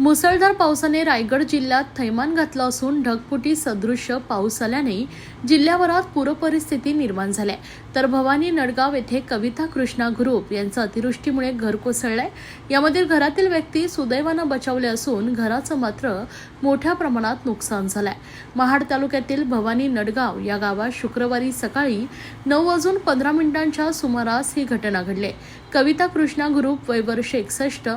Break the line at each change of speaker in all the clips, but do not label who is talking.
मुसळधार पावसाने रायगड जिल्ह्यात थैमान घातलं असून ढगफुटी सदृश्य पाऊस आल्याने जिल्ह्याभरात पूरपरिस्थिती निर्माण झाल्या. तर भवानी नडगाव येथे कविता कृष्णा ग्रुप यांचं अतिवृष्टीमुळे घर कोसळलंय. यामधील घरातील व्यक्ती सुदैवानं बचावले असून घराचं मात्र मोठ्या प्रमाणात नुकसान झालंय. महाड तालुक्यातील भवानी नडगाव या गावात शुक्रवारी सकाळी नऊ वाजून पंधरा मिनिटांच्या सुमारास ही घटना घडली. कविता कृष्णा ग्रुप वयवर्ष एकसष्ट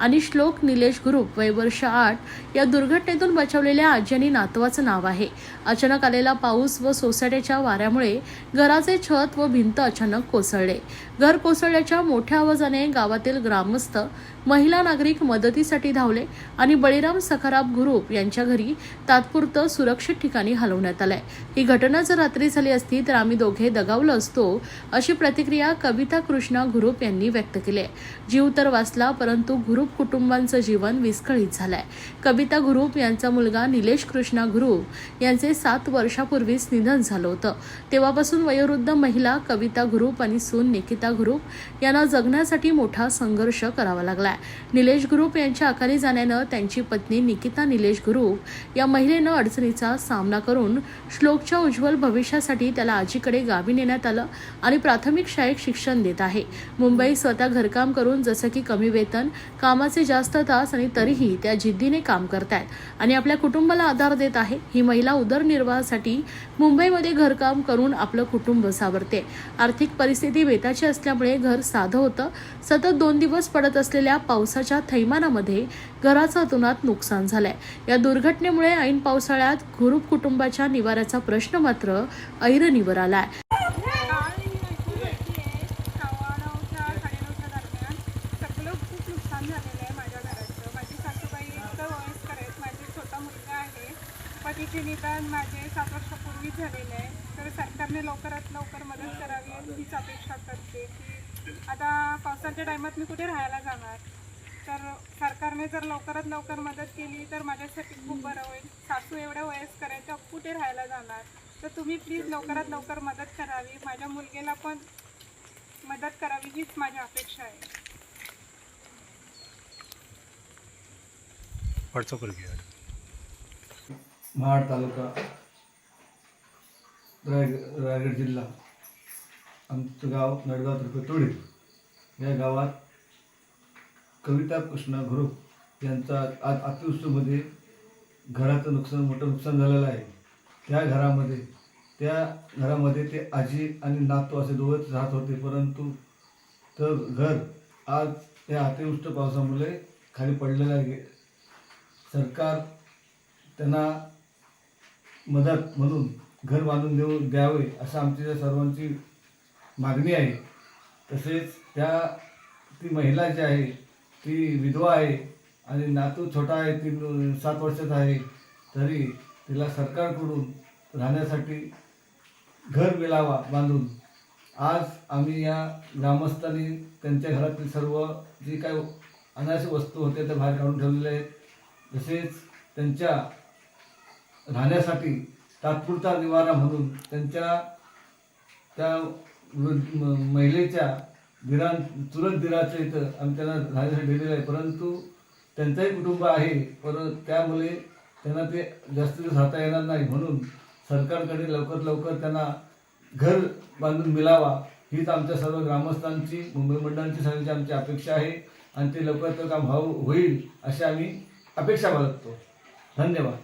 आणि श्लोक निलेश ग्रुप वयवर्ष आठ या दुर्घटनेतून बचावलेल्या आजी आणि नातवाचं नाव आहे. अचानक आलेला पाऊस व सोसाट्याच्या वाऱ्यामुळे घराचे छत व भिंत अचानक कोसळले. घर कोसळल्याच्या मोठ्या आवाजाने गावातील ग्रामस्थ महिला नागरिक मदतीसाठी धावले आणि बळीराम सखाराम ग्रुप यांच्या घरी तात्पुरतं सुरक्षित ठिकाणी हलवण्यात आलंय. ही घटना जर रात्री झाली असती तर आम्ही दोघे दगावलो असतो अशी प्रतिक्रिया कविता कृष्णा ग्रुप यांनी व्यक्त केले. जीव तर वाचला परंतु गुरुप कुटुंबांचं जीवन विस्कळीत झालंय. कविता गुरुप यांचा मुलगा निलेश कृष्णा गुरुप यांचे सात वर्षापूर्वीच निधन झालं होतं. तेव्हापासून वयोवृद्ध महिला कविता गुरुप आणि सून निकिता गुरुप यांना जगण्यासाठी मोठा संघर्ष करावा लागलाय. निलेश गुरुप यांच्या अकाली जाण्यानं त्यांची पत्नी निकिता निलेश गुरुप या महिलेनं अडचणीचा सामना करून श्लोकच्या उज्ज्वल भविष्यासाठी त्याला आजीकडे गावी नेण्यात आलं आणि प्राथमिक शाळेत शिक्षण देत आहे. मुंबई स्वतः घरकाम करून जसं की कमी वेतन कामाचे जास्त तास आणि तरीही त्या जिद्दीने काम करतायत. आणि आपल्या कुटुंबाला आधार देत आहे ही महिला उदरनिर्वाहासाठी मुंबईमध्ये घरकाम करून आपलं कुटुंब सावरते. आर्थिक परिस्थिती बेताची असल्यामुळे घर साधं होतं. सतत दोन दिवस पडत असलेल्या पावसाच्या थैमानामध्ये घराचं अतुनात नुकसान झालंय. या दुर्घटनेमुळे ऐन पावसाळ्यात घुरूप कुटुंबाच्या निवाऱ्याचा प्रश्न मात्र ऐरणीवर आलाय
काल ही माहिती भेटली आहे सव्वा नऊच्या साडेनऊच्या दरम्यान सगळं खूप नुकसान झालेलं आहे माझ्या घराचं माझी सासूबाई इतकं वयस्कर आहेत माझी छोटा मुलगा आहे पतीचे निदान माझे सात वर्षापूर्वी झालेले आहे. तर सरकारने लवकरात लवकर मदत करावी हीच अपेक्षा करते की आता पावसाच्या टायमात मी कुठे राहायला जाणार? तर सरकारने जर लवकरात लवकर मदत केली तर माझ्यासाठी खूप बरं होईल. सासू एवढ्या वयस्कर आहेत त्या कुठे राहायला जाणार? तर तुम्ही प्लीज लवकरात लवकर मदत करावी. माझ्या मुलगीला पण मदत करावी हीच माझी अपेक्षा आहे.
पडचोकर घ्या
महाड तालुका रायग रायगड जिल्हा आमचं गाव नडगाव तालुका तोडे. या गावात कविता कृष्णा ग्रुप यांचा आज अतिवृष्टीमध्ये घराचं नुकसान मोठं नुकसान झालेलं आहे. त्या घरामध्ये त्या घरामध्ये ते आजी आणि नातू असे दोघंच राहत होते परंतु तर घर आज त्या अतिवृष्ट पावसामुळे खाली पडलेलं आहे. सरकार त्यांना मदत म्हणून घर बांधून देऊ द्यावे असं आमची त्या सर्वांची मागणी आहे. तसेच त्या ती महिला जी आहे ती विधवा आहे आणि नातू छोटा आहे ती सात वर्षाचा आहे तरी तिला सरकारकडून राहण्यासाठी घर मिळावा बांधून. आज आम्ही या ग्रामस्थांनी त्यांच्या घरातील सर्व जी काही अनाश वस्तू होत्या त्या बाहेर काढून ठेवलेल्या आहेत. तसेच त्यांच्या राहण्यासाठी तात्पुरता निवारा म्हणून त्यांच्या त्या म- महिलेच्या दिरां चुलत दिराच्या इथं आम्ही त्यांना राहण्यासाठी दिलेलं आहे. परंतु त्यांचंही कुटुंब आहे. परत त्यामुळे त्यांना ते जास्त दिवस राहता येणार नाही म्हणून सरकारकडे लवकर लवकर त्यांना घर बांधून मिळावा. हीच आमच्या सर्व ग्रामस्थांची मुंबई मंडळांची सगळ्यांची आमची अपेक्षा आहे. आणि ते लवकर काम भाऊ होईल अशी आम्ही अपेक्षा बाळगतो. धन्यवाद.